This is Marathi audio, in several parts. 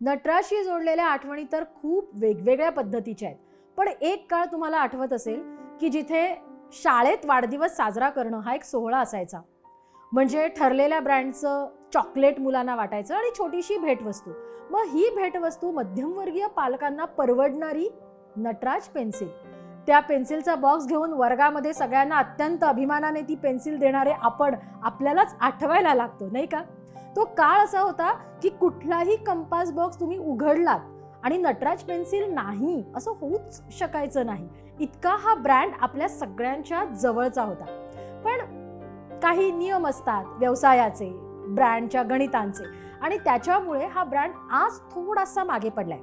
नटराशी जोडलेल्या आठवणी तर खूप वेगवेगळ्या पद्धतीच्या आहेत. पण एक काळ तुम्हाला आठवत असेल की जिथे शाळेत वाढदिवस साजरा करणं हा एक सोहळा असायचा. म्हणजे ठरलेल्या ब्रँडचं चॉकलेट मुलांना वाटायचं आणि छोटीशी भेटवस्तू. मग ही भेटवस्तू मध्यमवर्गीय पालकांना परवडणारी नटराज पेन्सिल. त्या पेन्सिलचा बॉक्स घेऊन वर्गामध्ये सगळ्यांना अत्यंत अभिमानाने ती पेन्सिल देणारे आपण आपल्यालाच आठवायला लागतो नाही का? तो काळ असा होता की कुठलाही कंपास बॉक्स तुम्ही उघडलात आणि नटराज पेन्सिल नाही असं होऊच शकायचं नाही. इतका हा ब्रँड आपल्या सगळ्यांच्या जवळचा होता. पण काही नियम असतात व्यवसायाचे ब्रँडच्या गणितांचे आणि त्याच्यामुळे हा ब्रँड आज थोडासा मागे पडलाय.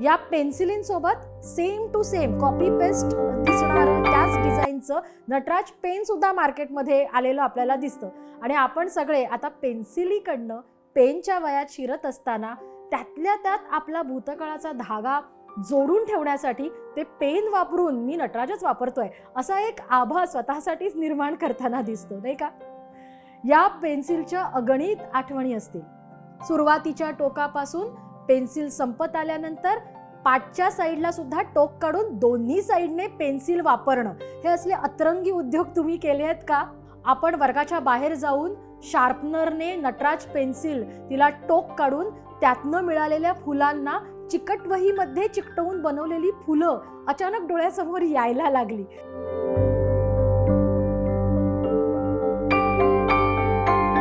या पेन्सिलींसोबत same to same copy paste दिसणारं त्याच डिझाईनचं नटराज पेन सुद्धा मार्केटमध्ये आलेलं आपल्याला दिसतं. आणि आपण सगळे आता पेन्सिलीकडनं पेनच्या वयात शिरत असताना त्यातल्या त्यात आपला भूतकाळाचा धागा जोडून ठेवण्यासाठी ते पेन वापरून मी नटराजच वापरतोय. असा एक आभा स्वतःसाठीच निर्माण करताना दिसतो नाही का? या पेन्सिलच्या अगणित आठवणी असतील. सुरुवातीच्या टोकापासून पेन्सिल संपत आल्यानंतर पाठच्या साईडला सुद्धा टोक काढून दोन्ही साईडने पेन्सिल वापरणं. हे असले अतरंगी उद्योग तुम्ही केले आहेत का? आपण वर्गाच्या बाहेर जाऊन शार्पनरने नटराज पेन्सिल तिला टोक काढून त्यातनं मिळालेल्या फुलांना चिकट वहीमध्ये चिकटवून बनवलेली फुलं अचानक डोळ्यासमोर यायला लागली.